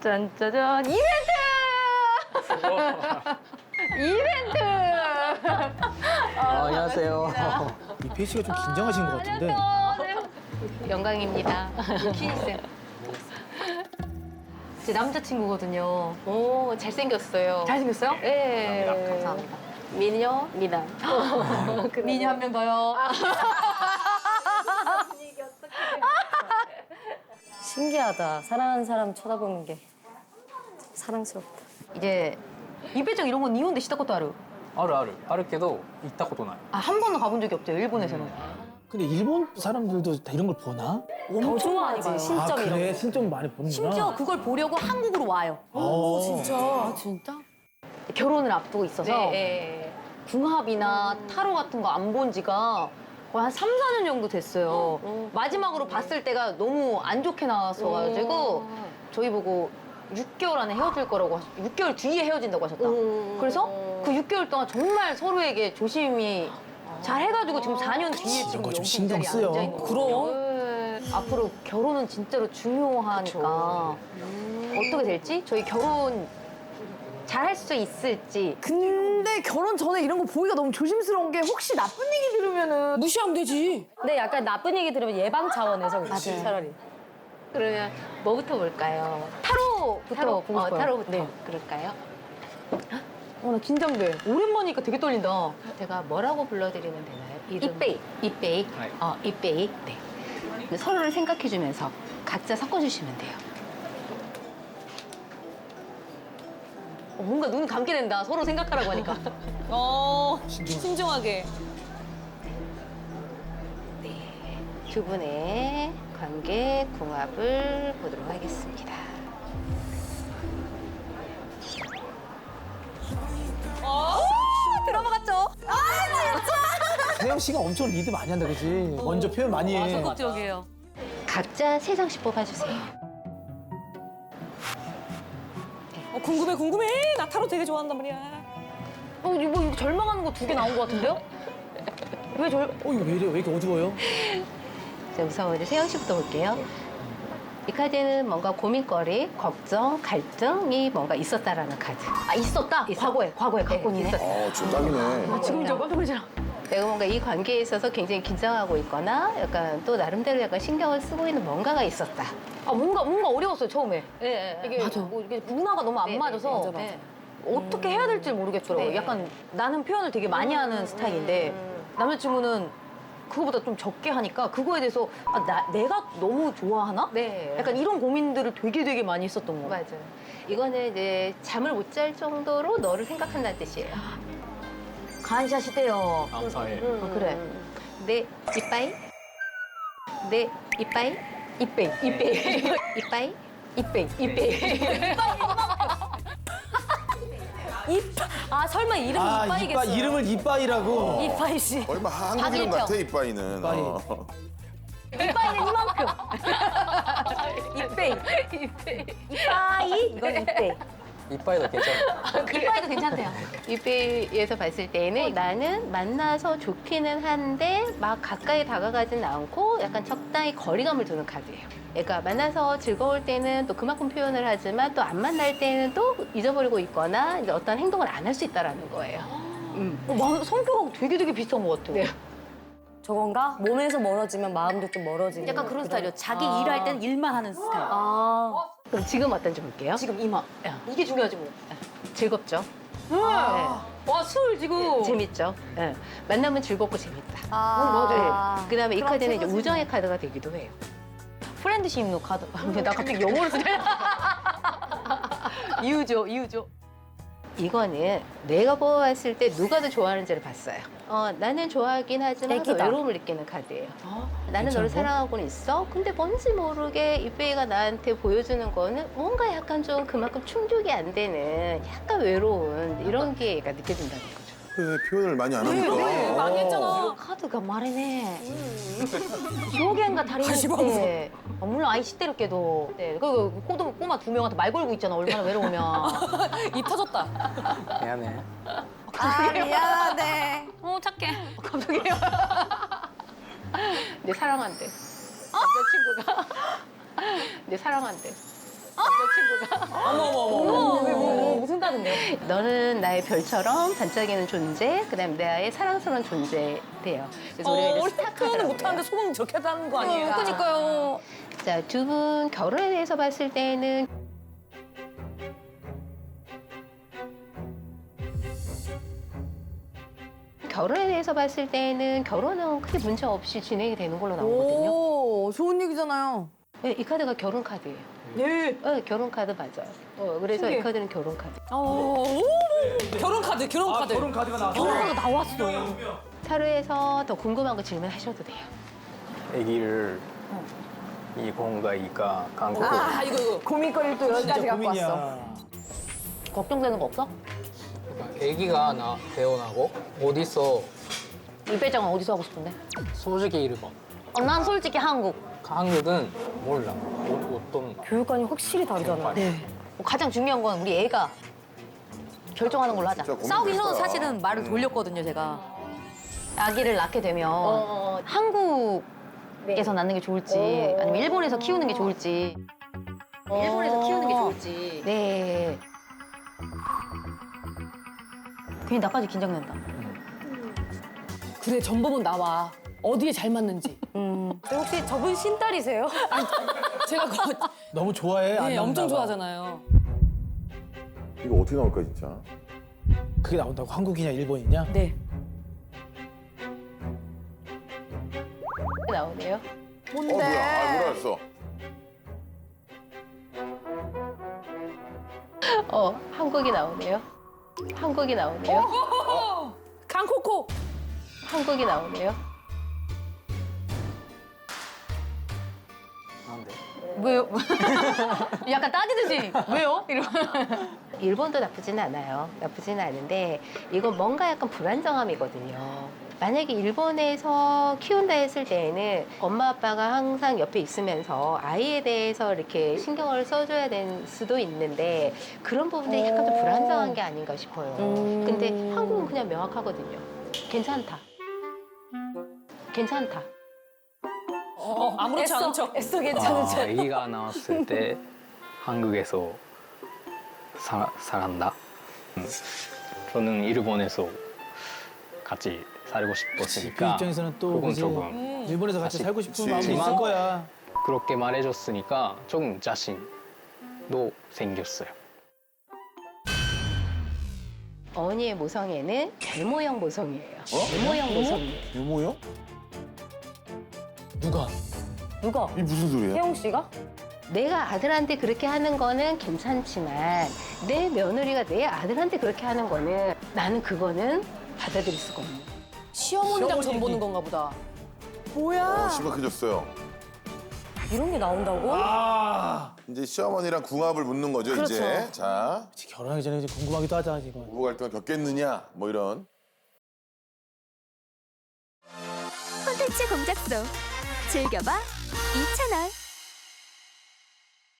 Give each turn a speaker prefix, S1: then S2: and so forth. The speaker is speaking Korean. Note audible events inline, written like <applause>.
S1: 짠짜잔 이벤트! <laughs> 이벤트!
S2: 아, 안녕하세요.
S3: 이 페이 씨가 좀 긴장하신 것 같은데.
S1: 영광입니다. 키니쌤. 제 남자친구거든요.
S4: 오, 잘생겼어요.
S1: 잘생겼어요?
S4: 네.
S1: 감사합니다.
S4: 미녀, 미남. <laughs>
S1: 미니 한명 더요.
S5: 신기하다. 사랑하는 사람 쳐다보는 게 사랑스럽다.
S1: 이제 이배정 이런 건 이혼데 시다 것도 알아요.
S2: あるある。あるけど、行ったことない。
S1: 아, 한 번도 가본 적이 없대요, 일본에서는.
S3: 근데 일본 사람들도 다 이런 걸 보나?
S5: 엄청 많이 봐요.
S3: 아
S5: 신점 이런
S3: 그래
S5: 거.
S3: 신점 많이 보는구나.
S5: 심지어 그걸 보려고 한국으로 와요.
S3: 어,
S5: 진짜? 아, 진짜?
S1: 결혼을 앞두고 있어서
S4: 네.
S1: 궁합이나 타로 같은 거 안 본 지가 거의 한 3, 4년 정도 됐어요.
S4: 음.
S1: 마지막으로 봤을 때가 너무 안 좋게 나왔어가지고 저희 보고 6개월 안에 헤어질 거라고 하셨 6개월 뒤에 헤어진다고 하셨다.
S4: 음.
S1: 그래서 그 6개월 동안 정말 서로에게 조심히 잘 해가지고 지금 4년 뒤에 지금
S3: 이런 거좀
S1: 여기 이
S3: 신경
S1: 자리에
S3: 쓰여.
S1: 앉아 있는
S5: 그럼.
S1: 거예요. 앞으로 결혼은 진짜로 중요하니까 어떻게 될지 저희 결혼 잘 할 수 있을지
S6: 근데 결혼 전에 이런 거 보기가 너무 조심스러운 게 혹시 나쁜 얘기 들으면은
S5: 무시하면 되지. 근데 약간 나쁜 얘기 들으면 예방 차원에서 그렇지, 차라리.
S4: 그러면 뭐부터 볼까요?
S1: 타로부터
S4: 타로,
S1: 보고
S4: 어,
S1: 싶어요.
S4: 타로부터.
S1: 네.
S4: 그럴까요?
S1: 어, 나 긴장돼. 오랜만이니까 되게 떨린다.
S4: 제가 뭐라고 불러드리면 되나요? 이름?
S1: 이빼이.
S4: 이빼이.
S2: 네.
S4: 어, 이빼이. 네. 서로를 생각해주면서 각자 섞어주시면 돼요.
S1: 어, 뭔가 눈 감게 된다. 서로 생각하라고 하니까. <laughs>
S5: 어, 신중하게.
S4: 두 분의 관계 궁합을 보도록 하겠습니다.
S5: 들어봤죠?
S3: 세영 씨가 엄청 리드 많이 한다 그지? 먼저 표현 많이 해.
S5: 적극적이에요.
S4: 각자 세 장씩 뽑아주세요.
S5: 어, 궁금해, 궁금해. 나 타로 되게 좋아한단 말이야.
S1: 어, 이거, 이거 절망하는 거 두 개 나온 것 같은데요? 왜 절,
S3: 어 이거 왜 이래? 왜 이렇게 어두워요?
S4: 자, 우선 우리 세영 씨부터 볼게요. 이 카드는 뭔가 고민거리, 걱정, 갈등이 뭔가 있었다라는 카드.
S1: 아, 있었다?
S4: 있었-
S1: 과거에, 과거에
S4: 네,
S1: 갖고 있네.
S4: 있었-
S7: 어, 좀 딱이네.
S1: 지금 저 깜짝 놀라잖아.
S4: 내가 뭔가 이 관계에 있어서 굉장히 긴장하고 있거나 약간 또 나름대로 약간 신경을 쓰고 있는 뭔가가 있었다.
S1: 아, 뭔가, 뭔가 어려웠어요, 처음에.
S4: 네,
S1: 이게, 뭐 이게 문화가 너무 안 맞아서
S4: 네.
S1: 어떻게 해야 될지 모르겠더라고요.
S4: 네.
S1: 약간 나는 표현을 되게 많이 하는 스타일인데 남자친구는 그거보다 좀 적게 하니까 그거에 대해서 아, 나, 내가 너무 좋아하나?
S4: 네.
S1: 약간 이런 고민들을 되게 되게 많이 했었던 거 같아요.
S4: 맞아요. 이거는 이제 잠을 못 잘 정도로 너를 생각한다는 뜻이에요.
S1: 간샷이대요.
S2: 감사해.
S1: 아, 그래.
S4: 네, 이빠이. 네, 이빠이.
S1: 이빼이, 이빼이,
S4: 이빠이.
S1: 이빼이, 이빼이. <laughs>
S5: 아, 설마 이름이
S3: 아
S5: 이빠이겠어?
S3: 이빠 이름을 이빠이라고.
S5: 이빠이 씨.
S7: 얼마 한국 이름 같아, 이빠이는.
S3: 이빠이.
S7: 어.
S1: 이빠이는 이만큼. <laughs> 이빼이. 이빠이? 이건 이빼이.
S2: 이빠이도 괜찮아. <laughs>
S1: 이빠이도 괜찮대요.
S4: 이빠이에서 봤을 때는 나는 만나서 좋기는 한데 막 가까이 다가가진 않고 약간 적당히 거리감을 두는 카드예요. 그러니까 만나서 즐거울 때는 또 그만큼 표현을 하지만 또 안 만날 때는 또 잊어버리고 있거나 이제 어떤 행동을 안 할 수 있다라는 거예요. 음.
S1: 어, 마- 성격하고 되게 되게 비슷한 것 같아요.
S4: 네.
S5: 저건가? 몸에서 멀어지면 마음도 좀 멀어지는.
S8: 약간 그런 스타일이요. 자기
S5: 아.
S8: 일할 땐 일만 하는 스타일.
S5: 아,
S4: 그럼 지금 어떤지 볼게요.
S1: 지금 이마. 이게 중요하지 뭐.
S4: 즐겁죠?
S1: 와, 술 지금.
S4: 재밌죠? 예. 만나면 즐겁고 재밌다.
S5: 아.
S4: 그 다음에 이 카드는 이제 우정의 카드가 되기도 해요.
S1: 프렌드십 노 카드. 근데 <laughs> 나 갑자기 영어로 쓰냐? <laughs> 이유죠, 이유죠.
S4: 이거는 내가 뽑았을 때 누가 더 좋아하는지를 봤어요. 어, 나는 좋아하긴 하지만
S5: 애기다.
S4: 외로움을 느끼는 카드예요. 어? 나는 너를 사랑하고는 있어. 근데 뭔지 모르게 이베이가 나한테 보여주는 거는 뭔가 약간 좀 그만큼 충족이 안 되는 약간 외로운 이런 기회가 느껴진다는 거죠.
S7: 그 표현을 많이 안 하니까. 어.
S1: 카드가 말이네. 음. <laughs> 조개인가 다리 다시 물론 아이 시대롭게도 네, 그 꼬도 꼬마 두 명한테 말 걸고 있잖아 얼마나 외로우면 <laughs>
S5: 입 터졌다.
S2: 미안해.
S6: 아 미안하네.
S1: 어 착해 갑자기요 <laughs>
S4: 내 사랑한대.
S1: 어?
S4: 남자친구가 <laughs> 내 사랑한대.
S5: 무슨 다른데?
S4: 너는 나의 별처럼 반짝이는 존재, 그다음 내 아의 사랑스러운 존재 돼요. 그래서 우리가 이제
S5: 표현을
S4: 스타카라고
S5: 못하는데 소금 저렇게 하는 거 아니에요?
S6: 그러니까요.
S4: 자, 두분 결혼에 대해서 봤을 때는 결혼에 대해서 봤을 때는 결혼은 크게 문제 없이 진행이 되는 걸로 나오거든요.
S6: 오, 좋은 얘기잖아요.
S4: 네, 이 카드가 결혼 카드예요.
S5: 네.
S4: 네, 결혼 카드 맞아요. 어, 그래서 이 카드는 결혼 카드.
S5: 어, 결혼 카드, 결혼 카드.
S3: 결혼 카드가 나왔어.
S5: 결혼 카드 나왔어.
S4: 타로에서 더 궁금한 거 질문하셔도 돼요.
S2: 아기를 일본가 이까 한국
S6: 아, 이거, 이거. 고민거리를 또 여기까지 갖고 왔어.
S1: 걱정되는 거 없어?
S2: 아기가 나 태어나고 어디서
S1: 입배정은 어디서 하고 싶은데?
S2: 솔직히 일본.
S1: 어, 난 솔직히 한국.
S2: 한국은 몰라. 어, 어떤
S5: 교육관이 확실히 다르잖아.
S1: 뭐 가장 중요한 건 우리 애가 결정하는 걸로 하자.
S7: 진짜
S8: 싸우기 전에
S7: 거야.
S8: 사실은 말을 돌렸거든요, 제가.
S1: 아기를 낳게 되면
S5: 어,
S1: 한국에서 낳는 게 좋을지 아니면 일본에서 키우는 게 좋을지 일본에서 키우는 게 좋을지
S4: 네.
S1: 괜히 나까지 긴장된다.
S5: 그래, 전범은 나와. 어디에 잘 맞는지.
S8: 혹시 저분 신딸이세요? <laughs>
S5: 제가 그거 <laughs>
S3: 너무 좋아해. 안
S5: 네,
S3: 나온다
S5: 엄청
S3: 봐.
S5: 좋아하잖아요.
S7: 이거 어떻게 나올까 진짜?
S3: 그게 나온다고 한국이냐 일본이냐?
S5: 네.
S4: 나오네요.
S7: 어 뭐야? 아 몰랐어.
S4: 어, 한국이 나오네요. 한국이 나오네요.
S5: 강코코.
S4: 한국이 나오네요.
S1: 왜요? <laughs> 약간 따지듯이 왜요? 이러.
S4: 일본도 나쁘지는 않아요. 나쁘지는 않은데 이건 뭔가 약간 불안정함이거든요. 만약에 일본에서 키운다 했을 때에는 엄마 아빠가 항상 옆에 있으면서 아이에 대해서 이렇게 신경을 써줘야 될 수도 있는데 그런 부분들이 약간 좀 불안정한 게 아닌가 싶어요. 근데 한국은 그냥 명확하거든요. 괜찮다. 괜찮다.
S5: 어, 아무렇지 않은 척.
S6: 애써 괜찮은
S2: 아,
S6: 척.
S2: 아기가 나왔을 때 한국에서 사, 살았다. 음. 저는 일본에서 같이 살고
S3: 그
S2: 싶었으니까
S3: 입장에서는 또
S2: 그건
S3: 그지.
S2: 조금
S3: 일본에서 같이
S2: 사실-
S3: 살고 싶은. 마음이 있을 거야.
S2: 그렇게 말해줬으니까 조금 자신도 생겼어요.
S4: 어머니의 모성애는 별모형 모성이에요. 별모형 모성이에요.
S7: 유모요?
S3: 누가?
S5: 누가?
S7: 이 무슨 소리야?
S5: 혜영 씨가?
S4: 내가 아들한테 그렇게 하는 거는 괜찮지만 내 며느리가 내 아들한테 그렇게 하는 거는 나는 그거는 받아들일 수가 없는 거야.
S5: 시어머니랑 전 보는 건가 보다.
S6: 뭐야?
S7: 어, 심각해졌어요.
S5: 이런 게 나온다고?
S3: 아,
S7: 이제 시어머니랑 궁합을 묻는 거죠 이제. 자
S3: 그치, 결혼하기 전에 이제 궁금하기도 하다 지금.
S7: 부부 갈등을 겪겠느냐 뭐 이런.
S9: 콘텐츠 공작소 즐겨봐. 이채널